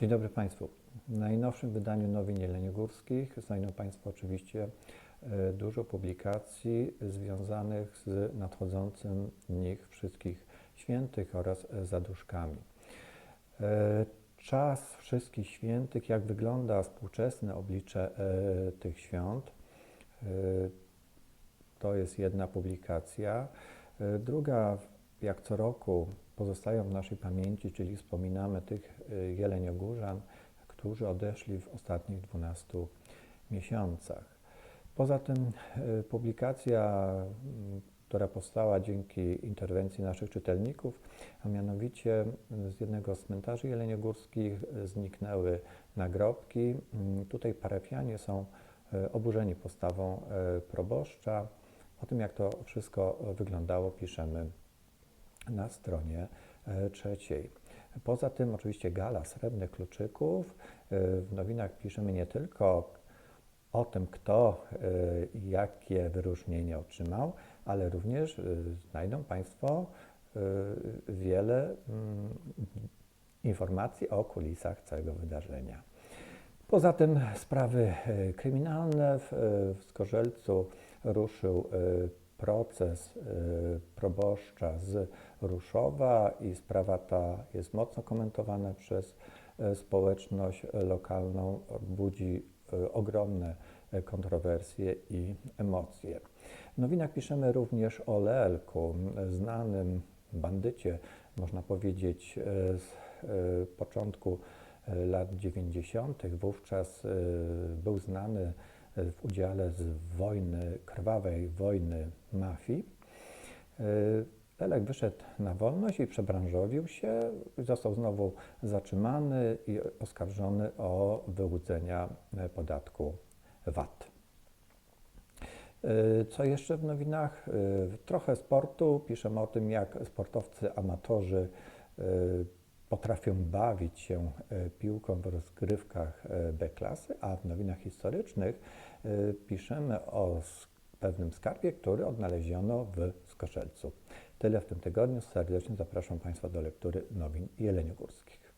Dzień dobry Państwu. W najnowszym wydaniu Nowin Jeleniogórskich znajdą Państwo oczywiście e, dużo publikacji związanych z nadchodzącym nich wszystkich świętych oraz zaduszkami. E, Czas wszystkich świętych, jak wygląda współczesne oblicze e, tych świąt, to jest jedna publikacja. Druga, jak co roku, pozostają w naszej pamięci, czyli wspominamy tych e, jeleniogórzan, którzy odeszli w ostatnich 12 miesiącach. Poza tym e, publikacja, m, która powstała dzięki interwencji naszych czytelników, a mianowicie z jednego z cmentarzy jeleniogórskich zniknęły nagrobki. M, Tutaj parafianie są e, oburzeni postawą proboszcza. O tym, jak to wszystko wyglądało, piszemy na stronie e, trzeciej. Poza tym oczywiście gala srebrnych kluczyków. E, W nowinach piszemy nie tylko o tym, kto e, jakie wyróżnienie otrzymał, ale również znajdą Państwo wiele mm, informacji o kulisach całego wydarzenia. Poza tym sprawy kryminalne. W, Skorzelcu ruszył proces e, proboszcza z Ruszowa i sprawa ta jest mocno komentowana przez e, społeczność lokalną, budzi e, ogromne kontrowersje i emocje. W nowinach piszemy również o Lelku, m, znanym bandycie, można powiedzieć, z początku lat 90. Wówczas był znany w udziale z wojny, krwawej wojny mafii. E, Lelek wyszedł na wolność i przebranżowił się, został znowu zatrzymany i oskarżony o wyłudzenia e, podatku VAT. E, Co jeszcze w nowinach? E, Trochę sportu. Piszemy o tym, jak sportowcy amatorzy e, potrafią bawić się e, piłką w rozgrywkach e, B-klasy, a w nowinach historycznych e, piszemy o pewnym skarbie, który odnaleziono w Skoszelcu. Tyle w tym tygodniu. Serdecznie zapraszam Państwa do lektury nowin jeleniogórskich.